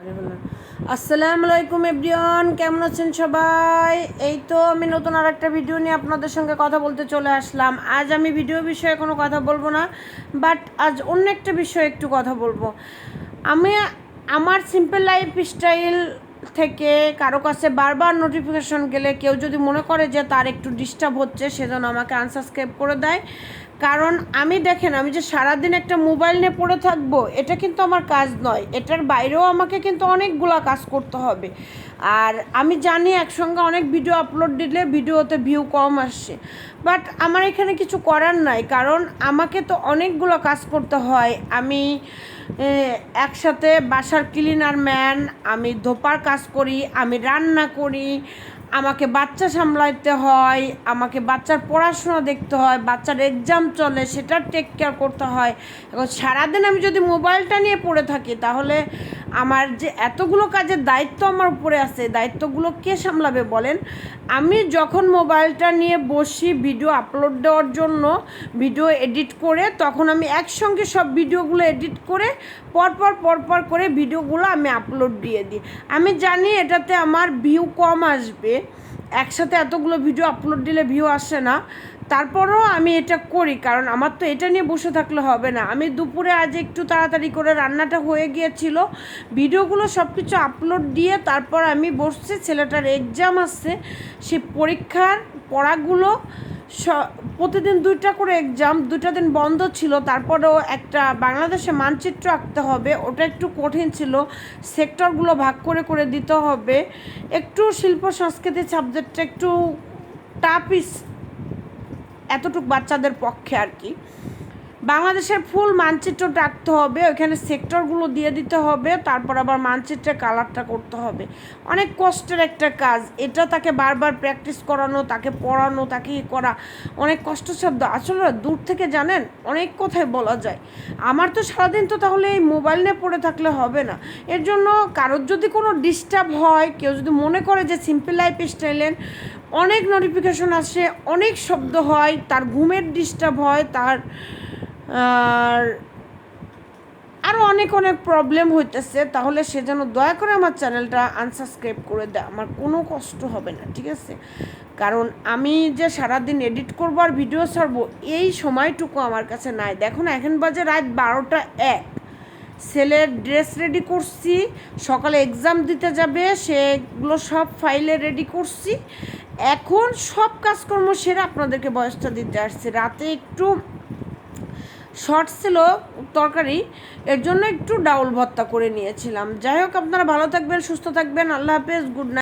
আসসালামু আলাইকুম এভরিওয়ান, কেমন আছেন সবাই? এই তো আমি নতুন আর একটা ভিডিও নিয়ে আপনাদের সঙ্গে কথা বলতে চলে আসলাম। আজ আমি ভিডিও বিষয়ে কোনো কথা বলব না, বাট আজ অন্য একটা বিষয়ে একটু কথা বলব। আমি আমার সিম্পল লাইফ স্টাইল থেকে কারও কাছে বারবার নোটিফিকেশন গেলে কেউ যদি মনে করে যে তার একটু ডিস্টার্ব হচ্ছে সেজন্য আমাকে আনসাবস্ক্রাইব করে দেয়। কারণ আমি দেখেন, আমি যে সারাদিন একটা মোবাইল নিয়ে পড়ে থাকব, এটা কিন্তু আমার কাজ নয়। এটার বাইরেও আমাকে কিন্তু অনেকগুলা কাজ করতে হবে। আর আমি জানি একসঙ্গে অনেক ভিডিও আপলোড দিলে ভিডিওতে ভিউ কম আসছে বাট আমার এখানে কিছু করার নাই, কারণ আমাকে তো অনেকগুলো কাজ করতে হয়। আমি একসাথে বাসার ক্লিনার ম্যান আমি ধোপার কাজ করি, আমি রান্না করি, আমাকে বাচ্চা সামলাইতে হয়, আমাকে বাচ্চার পড়াশোনা দেখতে হয়, বাচ্চার এক্সাম চলে সেটার টেক কেয়ার করতে হয়। এখন সারাদিন আমি যদি মোবাইলটা নিয়ে পড়ে থাকি, তাহলে আমার যে এতগুলো কাজের দায়িত্ব আমার উপরে আছে, দায়িত্বগুলো কে সামলাবে বলেন? আমি যখন মোবাইলটা নিয়ে বসি ভিডিও আপলোড দেওয়ার জন্য, ভিডিও এডিট করে, তখন আমি একসঙ্গে সব ভিডিওগুলো এডিট করে, পরপর পরপর করে ভিডিওগুলো আমি আপলোড দিয়ে দিই। আমি জানি এটাতে আমার ভিউ কম আসবে। একসাথে এতগুলো ভিডিও আপলোড দিলে ভিউ আসে না। তারপরও আমি এটা করি, কারণ আমার তো এটা নিয়ে বসে থাকলে হবে না। আমি দুপুরে আজ একটু তাড়াতাড়ি করে রান্নাটা হয়ে গিয়েছিল। ভিডিওগুলো সব কিছু আপলোড দিয়ে তারপর আমি বসছি, ছেলেটার এক্সাম আসছে। সে পরীক্ষার পড়াগুলো প্রতিদিন দুইটা করে এক্সাম দুইটা দিন বন্ধ ছিল। তারপরেও একটা বাংলাদেশে মানচিত্র আঁকতে হবে, ওটা একটু কঠিন ছিল। সেক্টরগুলো ভাগ করে করে দিতে হবে। একটু শিল্প সংস্কৃতি সাবজেক্টটা একটু টাফ এতটুক বাচ্চাদের পক্ষে আর কি। বাংলাদেশের ফুল মানচিত্র রাখতে হবে, ওইখানে সেক্টরগুলো দিয়ে দিতে হবে, তারপর আবার মানচিত্রের কালারটা করতে হবে। অনেক কষ্টের একটা কাজ, এটা তাকে বারবার প্র্যাকটিস করানো, তাকে পড়ানো, তাকে ই করা অনেক কষ্টসাধ্য। আসলে দূর থেকে জানেন, অনেক কথাই বলা যায়। আমার তো সারাদিন তো তাহলে এই মোবাইল নিয়ে পড়ে থাকলে হবে না। এর জন্য কারোর যদি কোনো ডিস্টার্ব হয়, কেউ যদি মনে করে যে সিম্পল লাইফ স্টাইলেন অনেক নোটিফিকেশন আসে, অনেক শব্দ হয়, তার ঘুমের ডিস্টার্ব হয়, তার আর আরও অনেক অনেক প্রবলেম হইতেছে। তাহলে সে যেন দয়া করে আমার চ্যানেলটা আনসাবস্ক্রাইব করে দেয়। আমার কোনো কষ্ট হবে না, ঠিক আছে? কারণ আমি যে সারাদিন এডিট করব আর ভিডিও ছাড়বো, এই সময়টুকু আমার কাছে নাই। দেখো না, এখন বাজে রাত বারোটা এক। ছেলের ড্রেস রেডি করছি, সকালে এক্সাম দিতে যাবে, সেগুলো সব ফাইলে রেডি করছি। এখন সব কাজকর্ম সেরে আপনাদেরকে বয়সটা দিতে আসছে। রাতে একটু শর্ট ছিল তরকারি, এর জন্য একটু ডাউল ভত্তা করে নিয়েছিলাম। যাই হোক, আপনারা ভালো থাকবেন, সুস্থ থাকবেন, আল্লাহ হাফেজ, গুড